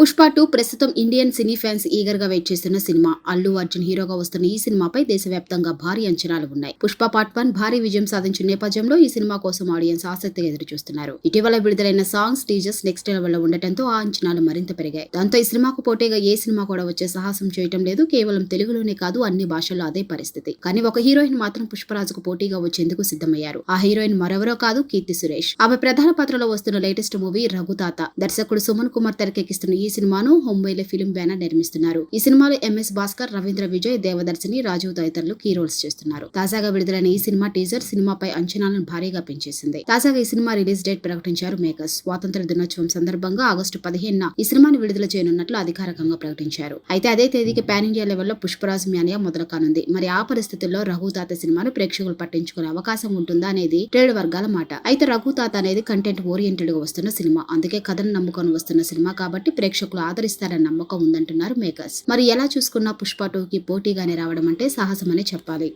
Pushpa two ప్రస్తుతం Indian cine fans ఈగర్గా wait చేస్తున్న సినిమా. అల్లు అర్జున్ హీరోగా వస్తున్న ఈ సినిమాపై దేశవ్యాప్తంగా భారీ అంచనాలు ఉన్నాయి. పుష్ప పార్ట్ వన్ భారీ విజయం సాధించిన నేపథ్యంలో ఈ సినిమా కోసం ఆడియన్స్ ఆసక్తిగా ఎదురు చూస్తున్నారు ఇటీవల విడుదలైన సాంగ్స్ టీజర్స్ నెక్స్ట్ లెవెల్లో ఉండటంతో ఆ అంచనాలు మరింత పెరిగాయి. దాంతో ఈ సినిమాకు పోటీగా ఏ సినిమా కూడా వచ్చే సాహసం చేయటం లేదు. కేవలం తెలుగులోనే కాదు అన్ని భాషల్లో అదే పరిస్థితి. కానీ ఒక హీరోయిన్ మాత్రం పుష్పరాజుకు పోటీగా వచ్చేందుకు సిద్ధమయ్యారు. ఆ హీరోయిన్ మరెవరో కాదు కీర్తి సురేష్. ఆమె ప్రధాన పాత్రలో వస్తున్న లేటెస్ట్ మూవీ రఘుతాత. దర్శకుడు సుమన్ కుమార్ తెరకెక్కిస్తున్న ఈ సినిమాను హొంబైలే ఫిలిం బ్యానర్ నిర్మిస్తున్నారు. ఈ సినిమాలో ఎంఎస్ భాస్కర్ రవీంద్ర విజయ్ దేవదర్శిని రాజు తదితరులు కీ రోల్స్ చేస్తున్నారు. తాజాగా విడుదలైన ఈ సినిమా టీజర్ సినిమాపై అంచనాలను భారీగా పెంచేసింది. తాజాగా ఈ సినిమా రిలీజ్ డేట్ ప్రకటించారు మేకర్స్. స్వాతంత్ర దినోత్సవం సందర్భంగా ఆగస్టు పదిహేనున ఈ సినిమాను విడుదల చేయనున్నట్లు అధికారికంగా ప్రకటించారు. అయితే అదే తేదీకి పాన్ ఇండియా లెవెల్లో పుష్పరాజ్ మ్యానియా మొదలు కానుంది మరి ఆ పరిస్థితుల్లో రఘుతాత సినిమాను ప్రేక్షకులు పట్టించుకునే అవకాశం ఉంటుందా అనేది ట్రేడ్ వర్గాల మాట. అయితే రఘుతాత అనేది కంటెంట్ ఓరియంటెడ్గా వస్తున్న సినిమా. అందుకే కథను నమ్ముకొని వస్తున్న సినిమా కాబట్టి ప్రేక్షకులు ఆదరిస్తారన్న నమ్మకం ఉందంటున్నారు మేకర్స్. మరి ఎలా చూసుకున్నా పుష్ప టూకి పోటీగానే రావడం అంటే సాహసమనే చెప్పాలి.